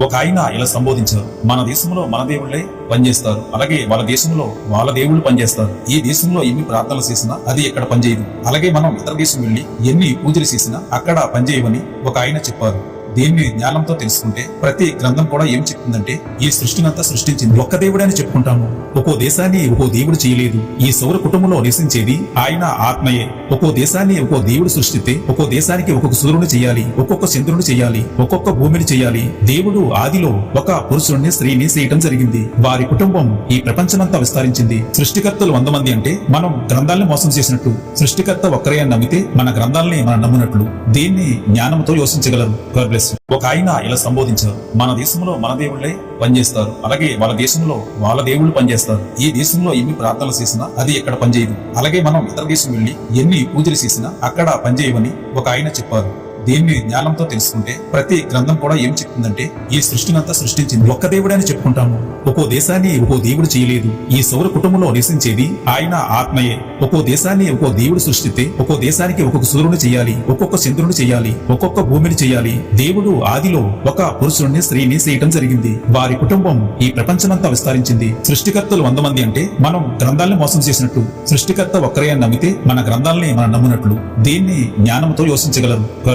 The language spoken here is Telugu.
ఒక ఆయన ఇలా సంబోధించారు. మన దేశంలో మన దేవుళ్ళే పనిచేస్తారు. అలాగే వాళ్ళ దేశంలో వాళ్ళ దేవుళ్ళు పనిచేస్తారు. ఈ దేశంలో ఎన్ని ప్రార్థనలు చేసినా అది ఎక్కడ పనిచేయదు. అలాగే మనం ఇతర దేశం వెళ్ళి ఎన్ని పూజలు చేసినా అక్కడ పనిచేయవని ఒక ఆయన చెప్పారు. దేన్ని జ్ఞానంతో తెలుసుకుంటే ప్రతి గ్రంథం కూడా ఏం చెప్తుందంటే ఈ సృష్టినంతా సృష్టించింది. ఒక్క దేవుడే అని చెప్పుకుంటాము. ఒక్కో దేశాన్ని ఒక్కో దేవుడు చేయలేదు. ఈ సౌర కుటుంబంలో నివసించేది ఆయన ఆత్మయే. ఒక్కో దేశాన్ని ఒక్కో దేవుడు సృష్టిస్తే ఒక్కో దేశానికి ఒక్కొక్క సూర్యుని చేయాలి ఒక్కొక్క చంద్రుని చేయాలి ఒక్కొక్క భూమిని చేయాలి. దేవుడు ఆదిలో ఒక పురుషుడిని స్త్రీని చేయటం జరిగింది. వారి కుటుంబం ఈ ప్రపంచమంతా విస్తరించింది. సృష్టికర్తలు వంద మంది అంటే మనం గ్రంథాలను మోసం చేసినట్టు. సృష్టికర్త ఒక్కరే అని నమ్మితే మన గ్రంథాలని మనం నమ్మినట్లు. దీన్ని జ్ఞానంతో యోచించగలరు? ఒక ఆయన ఇలా సంబోధించారు. మన దేశంలో మన దేవుళ్ళే పనిచేస్తారు. అలాగే వాళ్ళ దేశంలో వాళ్ళ దేవుళ్ళు పనిచేస్తారు. ఈ దేశంలో ఎన్ని ప్రార్థనలు చేసినా అది ఎక్కడ పనిచేయదు. అలాగే మనం ఇతర దేశం వెళ్ళి ఎన్ని పూజలు చేసినా అక్కడ పనిచేయవని ఒక ఆయన చెప్పారు. దీన్ని జ్ఞానంతో తెలుసుకుంటే ప్రతి గ్రంథం కూడా ఏం చెప్తుందంటే ఈ సృష్టినంతా సృష్టించింది ఒక్క దేవుడే అని చెప్పుకుంటాము. ఒక్కో దేశాన్ని ఒక్కో దేవుడు చేయలేదు. ఈ సౌర కుటుంబంలో నివసించేది ఆయన ఆత్మయే. ఒక్కో దేశాన్ని ఒక్కో దేవుడు సృష్టిస్తే ఒక్కో దేశానికి ఒక్కొక్క సూర్యుని చేయాలి ఒక్కొక్క చంద్రుని చేయాలి ఒక్కొక్క భూమిని చేయాలి. దేవుడు ఆదిలో ఒక పురుషుడిని స్త్రీని చేయటం జరిగింది. వారి కుటుంబం ఈ ప్రపంచమంతా విస్తరించింది. సృష్టికర్తలు వంద మంది అంటే మనం గ్రంథాలను మోసం చేసినట్టు. సృష్టికర్త ఒక్కరే నమ్మితే మన గ్రంథాలని మనం నమ్మినట్లు. దీన్ని జ్ఞానంతో యోచించగలరు?